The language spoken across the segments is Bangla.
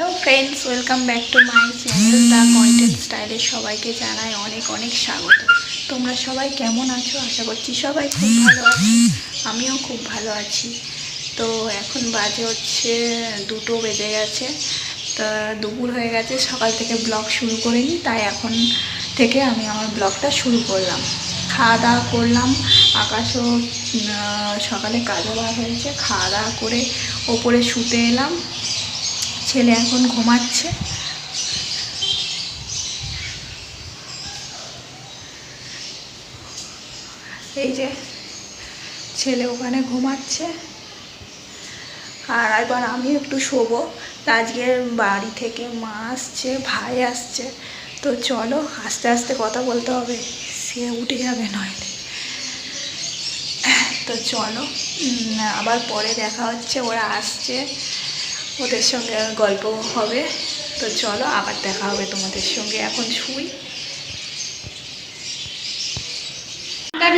Hello friends welcome back to my channel the content স্টাইলে সবাইকে জানাই অনেক অনেক স্বাগত। তোমরা সবাই কেমন আছো? আশা করছি সবাই খুব ভালো আছো, আমিও খুব ভালো আছি। তো এখন বাজে হচ্ছে দুটো বেজে গেছে, তা দুপুর হয়ে গেছে, সকাল থেকে ব্লগ শুরু করিনি, তাই এখন থেকে আমি আমার ব্লগটা শুরু করলাম। খাওয়া দাওয়া করলাম, আকাশও সকালে কাজে বার হয়েছে, খাওয়া দাওয়া করে ওপরে শুতে এলাম। ছেলে এখন ঘুমাচ্ছে। এই যে ছেলে ওখানে ঘুমাচ্ছে। আর এবার আমি একটু শোবো। আজকে বাড়ি থেকে মা আসছে, ভাই আসছে। তো চলো আস্তে আস্তে কথা বলতে হবে। সে উঠে যাবে নইলে। তো চলো আবার পরে দেখা হচ্ছে, ওরা আসছে। ওদের সঙ্গে গল্প হবে। তো চলো আবার দেখা হবে তোমাদের সঙ্গে। এখন শুই।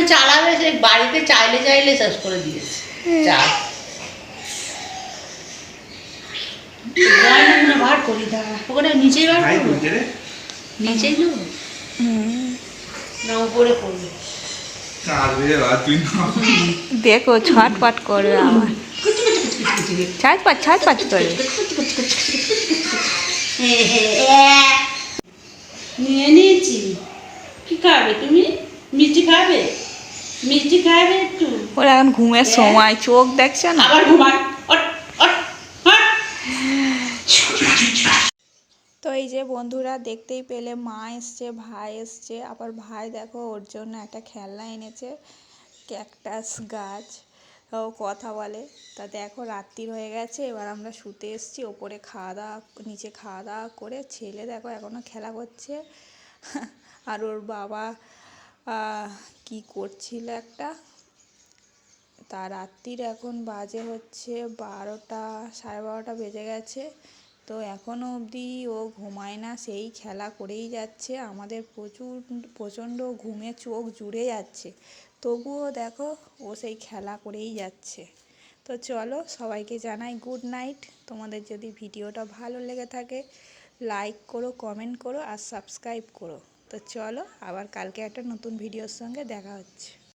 চালাবে সে বাড়িতে চাইলে চাইলে শেষ করে দিয়েছে। চা। বার করি দাঁড়া। ওখানে নিচেই বার করব? নিচেই নেব? না উপরে করব দেখো ছটপট করবে আবার। নিয়ে নিয়েছি। কি খাবে তুমি? মিষ্টি খাবে? মিষ্টি খাবে একটু? ওরা এখন ঘুমের সময় চোখ দেখছে না? আবার তো এই যে বন্ধুরা দেখতেই পেলে মা এসছে ভাই এসছে। আবার ভাই দেখো ওর জন্য একটা খেলনা এনেছে ক্যাকটাস গাছ। ও কথা বলে। তা দেখো, রাত্রির হয়ে গেছে, এবার আমরা শুতে এসছি, ওপরে খাওয়া দাওয়া, নিচে খাওয়া দাওয়া করে ছেলে দেখো এখনও খেলা করছে। আর ওর বাবা কি করছিল একটা? তা রাত্রির এখন বাজে হচ্ছে বারোটা, সাড়ে বারোটা বেজে গেছে। তো এখনও অবধি ও ঘুমায় না, সেই খেলা করেই যাচ্ছে। আমাদের প্রচুর, প্রচণ্ড ঘুমে চোখ জুড়ে যাচ্ছে। তবুও দেখো ও সেই খেলা করেই যাচ্ছে। তো চলো সবাইকে জানাই গুড নাইট তোমাদের যদি ভিডিওটা ভালো লেগে থাকে লাইক করো কমেন্ট করো আর সাবস্ক্রাইব করো। তো চলো আবার কালকে একটা নতুন ভিডিওর সঙ্গে দেখা হচ্ছে।